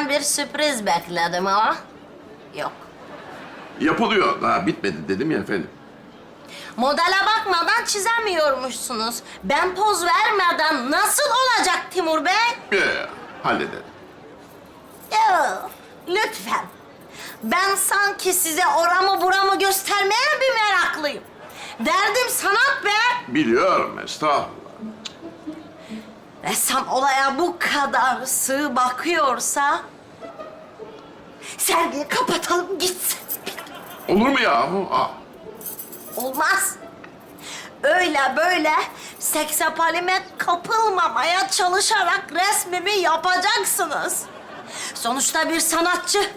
bir sürpriz bekledim ama yok. Yapılıyor. Daha bitmedi dedim ya efendim. Modele bakmadan çizemiyormuşsunuz. Ben poz vermeden nasıl olacak Timur Bey? Ee, hallederim. Ya, lütfen. Ben sanki size oramı buramı göstermeye bir meraklıyım. Derdim sanat be. Biliyorum estağfurullah. Ressam olaya bu kadar sığ bakıyorsa... ...sergiyi kapatalım gitsin. Olur mu yahu? Aa, Olmaz. Öyle böyle seksapalime kapılmamaya çalışarak resmimi yapacaksınız. Sonuçta bir sanatçı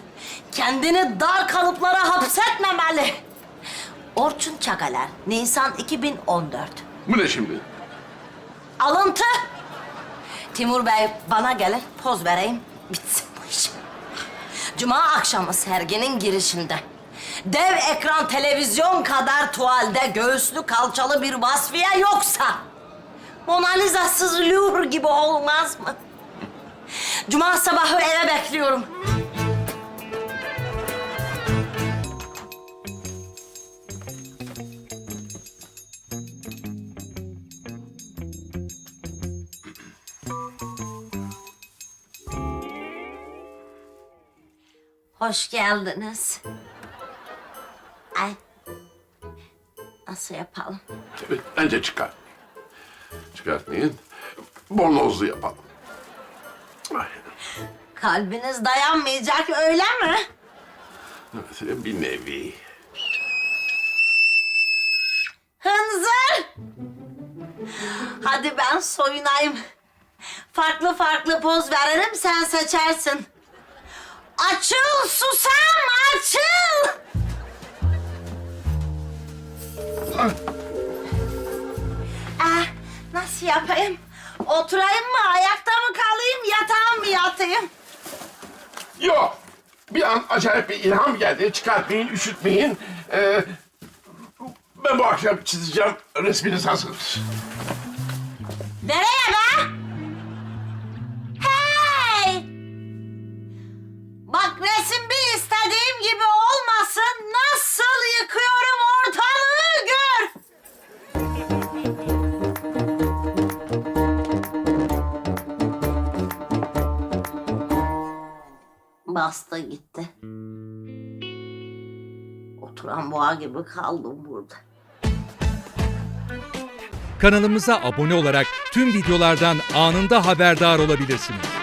kendini dar kalıplara hapsetmemeli. Orçun Çakalar, Nisan 2014. bu ne şimdi? Alıntı. Timur Bey bana gelin, poz vereyim, bitsin bu iş. Cuma akşamı serginin girişinde. Dev ekran televizyon kadar tuvalde göğüslü kalçalı bir vasfiye yoksa... Mona Lisa'sız Louvre gibi olmaz mı? Cuma sabahı eve bekliyorum. Hoş geldiniz. Ay. Nasıl yapalım? Evet, Bence çıkar. Çıkartmayın. Bornozlu yapalım. Ay, Kalbiniz dayanmayacak öyle mi? evet, bir nevi. Hınzır! Hadi ben soyunayım. Farklı farklı poz veririm sen seçersin. Açıl susam açıl! Eh, nasıl yapayım? Oturayım mı, ayakta mı kalayım, yatağa mı yatayım? Yok. Bir an acayip bir ilham geldi. Çıkartmayın, üşütmeyin. Ee, ben bu akşam çizeceğim. Resminiz hazır. Bastı gitti. Oturan boğa gibi kaldım burada. Kanalımıza abone olarak tüm videolardan anında haberdar olabilirsiniz.